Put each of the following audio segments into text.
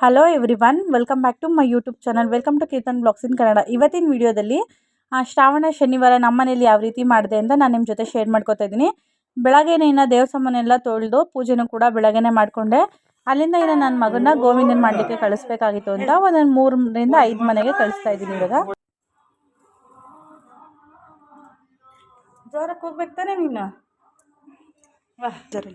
Hello everyone welcome back to my YouTube channel welcome to Keerthan blogs in Kannada ಇವತ್ತಿನ ವಿಡಿಯೋದಲ್ಲಿ ಶ್ರಾವಣ ಶನಿವಾರ ನಮ್ಮ ಮನೇಲಿ ಯಾವ ರೀತಿ ಮಾಡಿದೆ ಅಂತ ನಾನು ನಿಮ್ಮ ಜೊತೆ ಶೇರ್ ಮಾಡ್ಕೊತಾ ಇದ್ದೀನಿ. ಬೆಳಗ್ಗೆನೇ ಇನ್ನು ದೇವ್ರ ಸಾಮಾನೆಲ್ಲ ತೊಳೆದು ಪೂಜೆನೂ ಕೂಡ ಬೆಳಗ್ಗೆನೇ ಮಾಡಿಕೊಂಡೆ. ಅಲ್ಲಿಂದ ಇನ್ನು ನನ್ನ ಮಗನ ಗೋವಿಂದನ ಮಾಡಲಿಕ್ಕೆ ಕಳಿಸ್ಬೇಕಾಗಿತ್ತು ಅಂತ ಒಂದೊಂದು ಮೂರರಿಂದ ಐದು ಮನೆಗೆ ಕಳಿಸ್ತಾ ಇದ್ದೀನಿ ಇವಾಗ. ಜೋರಕ್ಕೆ ಹೋಗ್ಬೇಕು ತಾನೇ ನೀನು? ವಾ. ಸರಿ.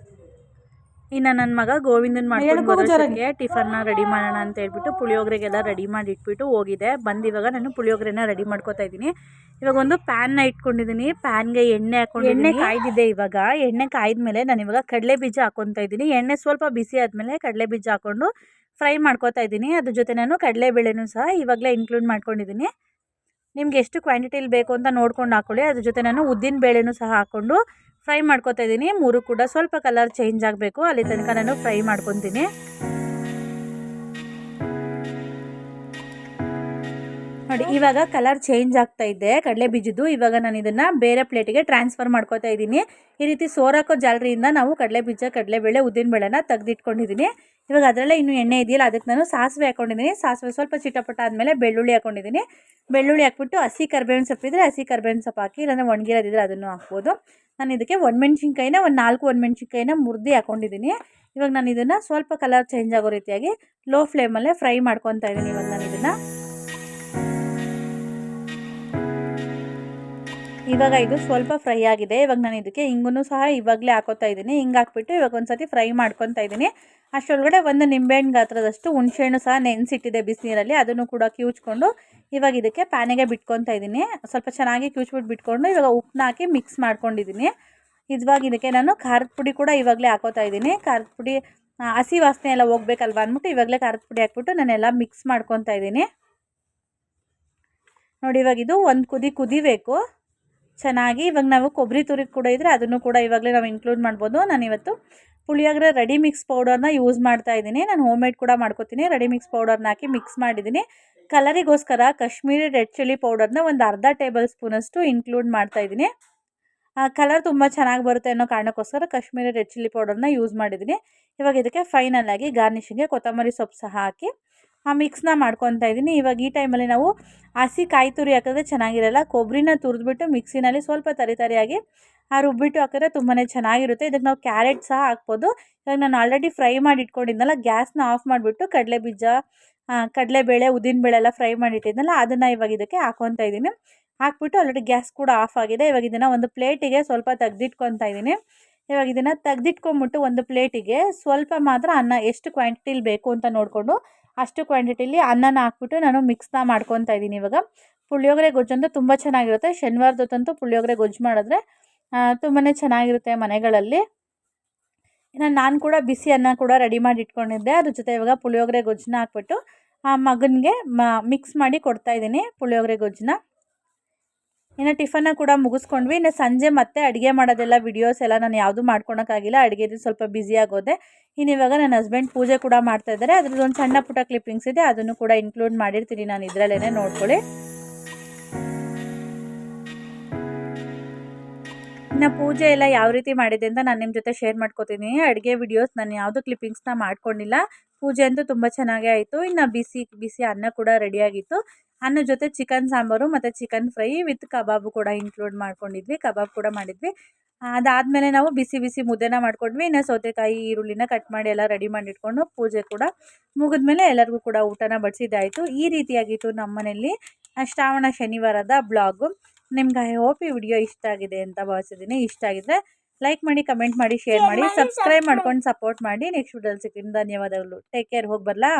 ಇನ್ನು ನನ್ನ ಮಗ ಗೋವಿಂದನ್ ಮಾಡ್ಕೊಂಡು ಟಿಫನ್ನ ರೆಡಿ ಮಾಡೋಣ ಅಂತ ಹೇಳ್ಬಿಟ್ಟು ಪುಳಿಯೋಗರೆಗೆಲ್ಲ ರೆಡಿ ಮಾಡಿ ಇಟ್ಬಿಟ್ಟು ಹೋಗಿದೆ. ಬಂದು ಇವಾಗ ನಾನು ಪುಳಿಯೋಗರೆನ ರೆಡಿ ಮಾಡ್ಕೊತಾ ಇದ್ದೀನಿ. ಇವಾಗ ಒಂದು ಪ್ಯಾನ್ನ ಇಟ್ಕೊಂಡಿದ್ದೀನಿ. ಪ್ಯಾನ್ಗೆ ಎಣ್ಣೆ ಹಾಕೊಂಡು ಎಣ್ಣೆ ಕಾಯ್ದಿದೆ ಇವಾಗ. ಎಣ್ಣೆ ಕಾಯ್ದ್ಮೇಲೆ ನಾನು ಇವಾಗ ಕಡಲೆ ಬೀಜ ಹಾಕೊತಾ ಇದ್ದೀನಿ. ಎಣ್ಣೆ ಸ್ವಲ್ಪ ಬಿಸಿ ಆದಮೇಲೆ ಕಡಲೆ ಬೀಜ ಹಾಕೊಂಡು ಫ್ರೈ ಮಾಡ್ಕೊತಾ ಇದ್ದೀನಿ. ಅದ್ರ ಜೊತೆ ನಾನು ಕಡಲೆಬೇಳೆನೂ ಸಹ ಇವಾಗಲೇ ಇನ್ಕ್ಲೂಡ್ ಮಾಡ್ಕೊಂಡಿದ್ದೀನಿ. ನಿಮ್ಗೆ ಎಷ್ಟು ಕ್ವಾಂಟಿಟಿಲಿ ಬೇಕು ಅಂತ ನೋಡ್ಕೊಂಡು ಹಾಕೊಳ್ಳಿ. ಅದ್ರ ಜೊತೆ ನಾನು ಉದ್ದಿನ ಬೇಳೆನೂ ಸಹ ಹಾಕ್ಕೊಂಡು ಫ್ರೈ ಮಾಡ್ಕೋತಾ ಇದ್ದೀನಿ. ಮೂರು ಕೂಡ ಸ್ವಲ್ಪ ಕಲರ್ ಚೇಂಜ್ ಆಗಬೇಕು. ಅಲ್ಲಿ ತನಕ ನಾನು ಫ್ರೈ ಮಾಡ್ಕೊತೀನಿ. ನೋಡಿ, ಇವಾಗ ಕಲರ್ ಚೇಂಜ್ ಆಗ್ತಾ ಇದೆ. ಕಡಲೆ ಬೀಜದ್ದು. ಇವಾಗ ನಾನು ಇದನ್ನು ಬೇರೆ ಪ್ಲೇಟಿಗೆ ಟ್ರಾನ್ಸ್ಫರ್ ಮಾಡ್ಕೋತಾ ಇದ್ದೀನಿ. ಈ ರೀತಿ ಸೋರಾಕೋ ಜಾಲರಿಯಿಂದ ನಾವು ಕಡಲೆ ಬೀಜ ಕಡಲೆಬೇಳೆ ಉದ್ದಿನಬೇಳೆನ ತೆಗೆದಿಟ್ಕೊಂಡಿದ್ದೀನಿ. ಇವಾಗ ಅದರಲ್ಲೇ ಇನ್ನೂ ಎಣ್ಣೆ ಇದೆಯಲ್ಲ, ಅದಕ್ಕೆ ನಾನು ಸಾಸಿವೆ ಹಾಕೊಂಡಿದ್ದೀನಿ. ಸಾಸಿವೆ ಸ್ವಲ್ಪ ಚಿಟಪಟ ಆದಮೇಲೆ ಬೆಳ್ಳುಳ್ಳಿ ಹಾಕೊಂಡಿದ್ದೀನಿ. ಬೆಳ್ಳುಳ್ಳಿ ಹಾಕ್ಬಿಟ್ಟು ಹಸಿ ಕರ್ಬೇವಿನ ಸೊಪ್ಪಿದ್ರೆ ಹಸಿ ಕರ್ಬೇವಿನ ಸೊಪ್ಪು ಹಾಕಿ, ಇಲ್ಲಾಂದರೆ ಒಣಗಿರೋದಿದ್ರೆ ಅದನ್ನು ಹಾಕ್ಬೋದು. ನಾನು ಇದಕ್ಕೆ ಒಣಮೆಣ್ಸಿನ್ಕಾಯಿನ ಒಂದು ನಾಲ್ಕು ಒಣಮೆಣ್ಸಿನ್ಕಾಯಿನ ಮುರಿದು ಹಾಕೊಂಡಿದ್ದೀನಿ. ಇವಾಗ ನಾನು ಇದನ್ನು ಸ್ವಲ್ಪ ಕಲರ್ ಚೇಂಜ್ ಆಗೋ ರೀತಿಯಾಗಿ ಲೋ ಫ್ಲೇಮಲ್ಲೇ ಫ್ರೈ ಮಾಡ್ಕೊತಾ ಇದ್ದೀನಿ. ಇವಾಗ ನಾನು ಇದನ್ನು ಇವಾಗ ಇದು ಸ್ವಲ್ಪ ಫ್ರೈ ಆಗಿದೆ. ಇವಾಗ ನಾನು ಇದಕ್ಕೆ ಹಿಂಗೂ ಸಹ ಇವಾಗಲೇ ಹಾಕೋತಾ ಇದ್ದೀನಿ. ಹಿಂಗೆ ಹಾಕ್ಬಿಟ್ಟು ಇವಾಗ ಒಂದು ಸತಿ ಫ್ರೈ ಮಾಡ್ಕೊತಾ ಇದ್ದೀನಿ. ಅಷ್ಟರೊಳಗಡೆ ಒಂದು ನಿಂಬೆಹಣ್ಣು ಗಾತ್ರದಷ್ಟು ಹುಣಸೆಹಣ್ಣು ಸಹ ನೆನೆಸಿಟ್ಟಿದೆ ಬಿಸಿನೀರಲ್ಲಿ. ಅದನ್ನು ಕೂಡ ಕಿವುಚ್ಕೊಂಡು ಇವಾಗ ಇದಕ್ಕೆ ಪ್ಯಾನಿಗೆ ಬಿಟ್ಕೊತಾ ಇದ್ದೀನಿ. ಸ್ವಲ್ಪ ಚೆನ್ನಾಗಿ ಕಿವುಚ್ಬಿಟ್ಟು ಬಿಟ್ಕೊಂಡು ಇವಾಗ ಉಪ್ಪನ್ನ ಹಾಕಿ ಮಿಕ್ಸ್ ಮಾಡ್ಕೊಂಡಿದ್ದೀನಿ. ಇವಾಗ ಇದಕ್ಕೆ ನಾನು ಖಾರದ ಪುಡಿ ಕೂಡ ಇವಾಗಲೇ ಹಾಕೋತಾ ಇದ್ದೀನಿ. ಖಾರದ ಪುಡಿ ಹಸಿ ವಾಸನೆ ಎಲ್ಲ ಹೋಗ್ಬೇಕಲ್ವ ಅಂದ್ಬಿಟ್ಟು ಇವಾಗಲೇ ಖಾರದ ಪುಡಿ ಹಾಕ್ಬಿಟ್ಟು ನಾನೆಲ್ಲ ಮಿಕ್ಸ್ ಮಾಡ್ಕೊತಾ ಇದ್ದೀನಿ. ನೋಡಿ ಇವಾಗ ಇದು ಒಂದು ಕುದಿ ಕುದಿಬೇಕು. ಚೆನ್ನಾಗಿ ಇವಾಗ ನಾವು ಕೊಬ್ಬರಿ ತುರಿ ಕೂಡ ಇದ್ದರೆ ಅದನ್ನು ಕೂಡ ಇವಾಗಲೇ ನಾವು ಇನ್ಕ್ಲೂಡ್ ಮಾಡ್ಬೋದು. ನಾನು ಇವತ್ತು ಪುಳಿಯೋಗರೆ ರೆಡಿ ಮಿಕ್ಸ್ ಪೌಡರ್ನ ಯೂಸ್ ಮಾಡ್ತಾ ಇದ್ದೀನಿ. ನಾನು ಹೋಮ್ ಮೇಡ್ ಕೂಡ ಮಾಡ್ಕೋತೀನಿ. ರೆಡಿ ಮಿಕ್ಸ್ ಪೌಡರ್ನ ಹಾಕಿ ಮಿಕ್ಸ್ ಮಾಡಿದ್ದೀನಿ. ಕಲರಿಗೋಸ್ಕರ ಕಾಶ್ಮೀರಿ ರೆಡ್ ಚಿಲ್ಲಿ ಪೌಡರ್ನ ಒಂದು ಅರ್ಧ ಟೇಬಲ್ ಸ್ಪೂನಷ್ಟು ಇನ್ಕ್ಲೂಡ್ ಮಾಡ್ತಾ ಇದ್ದೀನಿ. ಕಲರ್ ತುಂಬ ಚೆನ್ನಾಗಿ ಬರುತ್ತೆ ಅನ್ನೋ ಕಾರಣಕ್ಕೋಸ್ಕರ ಕಾಶ್ಮೀರಿ ರೆಡ್ ಚಿಲ್ಲಿ ಪೌಡರ್ನ ಯೂಸ್ ಮಾಡಿದ್ದೀನಿ. ಇವಾಗ ಇದಕ್ಕೆ ಫೈನಲ್ ಆಗಿ ಗಾರ್ನಿಷಿಂಗ್ಗೆ ಕೊತ್ತಂಬರಿ ಸೊಪ್ಪು ಸಹ ಹಾಕಿ ಆ ಮಿಕ್ಸ್ನ ಮಾಡ್ಕೊತಾ ಇದ್ದೀನಿ. ಇವಾಗ ಈ ಟೈಮಲ್ಲಿ ನಾವು ಹಸಿ ಕಾಯಿ ತುರಿ ಹಾಕಿದ್ರೆ ಚೆನ್ನಾಗಿರಲ್ಲ. ಕೊಬ್ಬರಿನ ತುರಿದ್ಬಿಟ್ಟು ಮಿಕ್ಸಿನಲ್ಲಿ ಸ್ವಲ್ಪ ತರಿ ತರಿಯಾಗಿ ಆ ರುಬ್ಬಿಟ್ಟು ಹಾಕಿದ್ರೆ ತುಂಬಾ ಚೆನ್ನಾಗಿರುತ್ತೆ. ಇದಕ್ಕೆ ನಾವು ಕ್ಯಾರೆಟ್ ಸಹ ಹಾಕ್ಬೋದು. ಇವಾಗ ನಾನು ಆಲ್ರೆಡಿ ಫ್ರೈ ಮಾಡಿ ಇಟ್ಕೊಂಡಿದ್ನಲ್ಲ ಗ್ಯಾಸ್ನ ಆಫ್ ಮಾಡಿಬಿಟ್ಟು ಕಡಲೆ ಬೀಜ ಕಡಲೆಬೇಳೆ ಉದ್ದಿನಬೇಳೆ ಎಲ್ಲ ಫ್ರೈ ಮಾಡಿಟ್ಟಿದ್ನಲ್ಲ, ಅದನ್ನು ಇವಾಗ ಇದಕ್ಕೆ ಹಾಕ್ಕೊತಾ ಇದ್ದೀನಿ. ಹಾಕ್ಬಿಟ್ಟು ಆಲ್ರೆಡಿ ಗ್ಯಾಸ್ ಕೂಡ ಆಫ್ ಆಗಿದೆ. ಇವಾಗ ಇದನ್ನು ಒಂದು ಪ್ಲೇಟಿಗೆ ಸ್ವಲ್ಪ ತೆಗ್ದಿಟ್ಕೊತಾ ಇದ್ದೀನಿ. ಇವಾಗ ಇದನ್ನು ತೆಗ್ದಿಟ್ಕೊಂಬಿಟ್ಟು ಒಂದು ಪ್ಲೇಟಿಗೆ ಸ್ವಲ್ಪ ಮಾತ್ರ ಅನ್ನ ಎಷ್ಟು ಕ್ವಾಂಟಿಟಿಲಿ ಬೇಕು ಅಂತ ನೋಡಿಕೊಂಡು ಅಷ್ಟು ಕ್ವಾಂಟಿಟಿಲಿ ಅನ್ನನ ಹಾಕ್ಬಿಟ್ಟು ನಾನು ಮಿಕ್ಸ್ನ ಮಾಡ್ಕೊತಾ ಇದ್ದೀನಿ ಇವಾಗ. ಪುಳಿಯೋಗರೆ ಗೊಜ್ಜಂತೂ ತುಂಬ ಚೆನ್ನಾಗಿರುತ್ತೆ. ಶನಿವಾರದೊತ್ತಂತೂ ಪುಳಿಯೋಗರೆ ಗೊಜ್ಜು ಮಾಡಿದ್ರೆ ತುಂಬಾ ಚೆನ್ನಾಗಿರುತ್ತೆ ಮನೆಗಳಲ್ಲಿ. ಇನ್ನು ನಾನು ಕೂಡ ಬಿಸಿ ಅನ್ನ ಕೂಡ ರೆಡಿ ಮಾಡಿ ಇಟ್ಕೊಂಡಿದ್ದೆ. ಅದ್ರ ಜೊತೆ ಇವಾಗ ಪುಳಿಯೋಗರೆ ಗೊಜ್ಜನ್ನ ಹಾಕ್ಬಿಟ್ಟು, ಆ ಮಗನಿಗೆ ಮಿಕ್ಸ್ ಮಾಡಿ ಕೊಡ್ತಾ ಇದ್ದೀನಿ ಪುಳಿಯೋಗರೆ ಗೊಜ್ಜನ್ನ. ಇನ್ನು ಟಿಫನ್ನ ಕೂಡ ಮುಗಿಸ್ಕೊಂಡ್ವಿ. ಇನ್ನು ಸಂಜೆ ಮತ್ತೆ ಅಡುಗೆ ಮಾಡೋದೆಲ್ಲ ವಿಡಿಯೋಸ್ ಎಲ್ಲ ನಾನು ಯಾವುದೂ ಮಾಡ್ಕೊಳಕ್ಕಾಗಿಲ್ಲ. ಅಡುಗೆದು ಸ್ವಲ್ಪ ಬ್ಯುಸಿ ಆಗೋದೆ. ಇನ್ನು ಇವಾಗ ನನ್ನ ಹಸ್ಬೆಂಡ್ ಪೂಜೆ ಕೂಡ ಮಾಡ್ತಾ ಇದ್ದಾರೆ ಅದ್ರದ್ದು ಒಂದು ಸಣ್ಣ ಪುಟ್ಟ ಕ್ಲಿಪ್ಪಿಂಗ್ಸ್ ಇದೆ. ಅದನ್ನು ಕೂಡ ಇನ್ಕ್ಲೂಡ್ ಮಾಡಿರ್ತೀನಿ. ನಾನು ಇದರಲ್ಲೇ ನೋಡ್ಕೊಳ್ಳಿ. ಇನ್ನು ಪೂಜೆ ಎಲ್ಲ ಯಾವ ರೀತಿ ಮಾಡಿದೆ ಅಂತ ನಾನು ನಿಮ್ಮ ಜೊತೆ ಶೇರ್ ಮಾಡ್ಕೋತೀನಿ. ಅಡುಗೆ ವಿಡಿಯೋಸ್ ನಾನು ಯಾವುದು ಕ್ಲಿಪ್ಪಿಂಗ್ಸ್ನ ಮಾಡ್ಕೊಂಡಿಲ್ಲ. ಪೂಜೆ ಅಂತೂ ತುಂಬ ಚೆನ್ನಾಗೇ ಆಯಿತು. ಇನ್ನು ಬಿಸಿ ಬಿಸಿ ಅನ್ನ ಕೂಡ ರೆಡಿಯಾಗಿತ್ತು ಅನ್ನ ಜೊತೆ ಚಿಕನ್ ಸಾಂಬಾರು ಮತ್ತು ಚಿಕನ್ ಫ್ರೈ ವಿತ್ ಕಬಾಬು ಕೂಡ ಇನ್ಕ್ಲೂಡ್ ಮಾಡ್ಕೊಂಡಿದ್ವಿ ಕಬಾಬ್ ಕೂಡ ಮಾಡಿದ್ವಿ. ಅದಾದಮೇಲೆ ನಾವು ಬಿಸಿ ಬಿಸಿ ಮುದ್ದೆನ ಮಾಡ್ಕೊಂಡ್ವಿ ಇನ್ನು ಸೌತೆಕಾಯಿ ಈರುಳ್ಳಿನ ಕಟ್ ಮಾಡಿ ಎಲ್ಲ ರೆಡಿ ಮಾಡಿಟ್ಕೊಂಡು ಪೂಜೆ ಕೂಡ ಮುಗಿದ್ಮೇಲೆ ಎಲ್ಲರಿಗೂ ಕೂಡ ಊಟನ ಬಡಿಸಿದ್ದಾಯಿತು. ಈ ರೀತಿಯಾಗಿತ್ತು ನಮ್ಮ ಮನೆಯಲ್ಲಿ ಶ್ರಾವಣ ಶನಿವಾರದ ಬ್ಲಾಗು. ನಿಮ್ಗೆ ಐ ಹೋಪ್ ಈ ವಿಡಿಯೋ ಇಷ್ಟ ಆಗಿದೆ ಅಂತ ಭಾವಿಸಿದ್ದೀನಿ. ಇಷ್ಟ ಆಗಿದ್ರೆ ಲೈಕ್ ಮಾಡಿ ಕಮೆಂಟ್ ಮಾಡಿ ಶೇರ್ ಮಾಡಿ ಸಬ್ಸ್ಕ್ರೈಬ್ ಮಾಡ್ಕೊಂಡು ಸಪೋರ್ಟ್ ಮಾಡಿ. ನೆಕ್ಸ್ಟ್ ವಿಡಿಯೋಲಿ ಸಿಗ್ತೀನಿ. ಧನ್ಯವಾದಗಳು. ಟೇಕ್ ಕೇರ್ ಹೋಗಿ ಬರಲಾ?